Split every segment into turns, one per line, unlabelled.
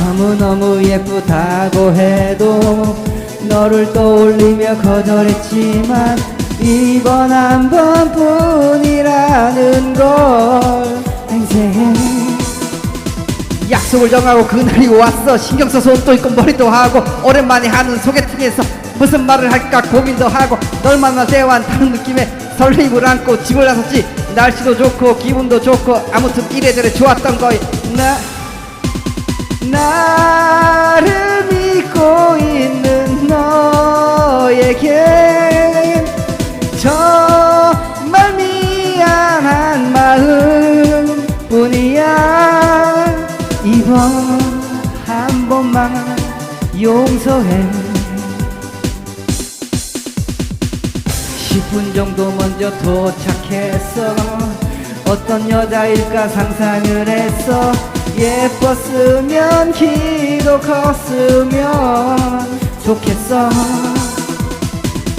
너무너무 예쁘다고 해도 너를 떠올리며 거절했지만 이번 한 번뿐이라는 걸 인생 약속을 정하고 그날이 왔어. 신경 써서 옷도 입고 머리도 하고 오랜만에 하는 소개팅에서 무슨 말을 할까 고민도 하고 널 만나 대화한다는 느낌에 설레임을 안고 집을 나섰지. 날씨도 좋고 기분도 좋고 아무튼 이래저래 좋았던 거이. 나 나를 믿고 있는 너에게 정말 미안한 마음 뿐이야. 이번 한 번만 용서해. 10분 정도 먼저 도착했어. 어떤 여자일까 상상을 했어 예뻤으면 키도 컸으면 좋겠어.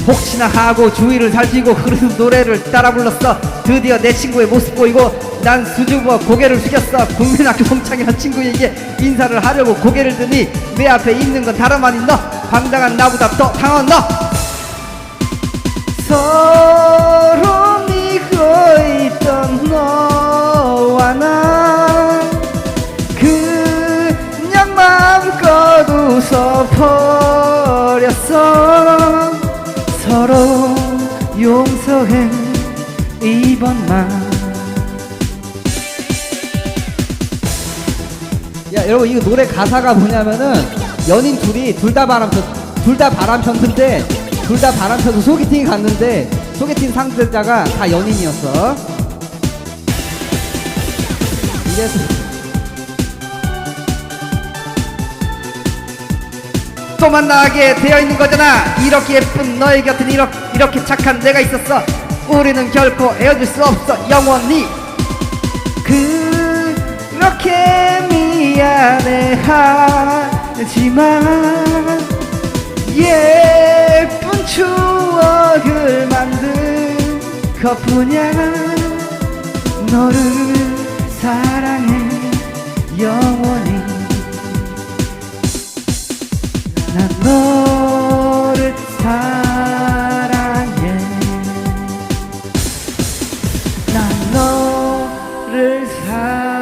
혹시나 하고 주위를 살피고 흐르는 노래를 따라 불렀어. 드디어 내 친구의 모습 보이고 난 수줍어 고개를 숙였어. 국민학교 동창이란 친구에게 인사를 하려고 고개를 드니 내 앞에 있는 건 다름 아닌 너. 황당한 나보다 더 당한 너 버렸어. 서로 용서해 이번만. 야 여러분 이거 노래 가사가 뭐냐면은 연인 둘이 둘 다 바람 둘다 바람 폈는데 둘 다 바람 펴서 소개팅 갔는데 소개팅 상대자가 다 연인이었어. 이래서 또 만나게 되어 있는 거잖아. 이렇게 예쁜 너의 곁엔 이렇게, 이렇게 착한 내가 있었어. 우리는 결코 헤어질 수 없어. 영원히 그렇게 미안해 하지만 예쁜 추억을 만든 것뿐이야 너를 사랑해. 영원히 난 너를 사랑해. 난 너를 사랑해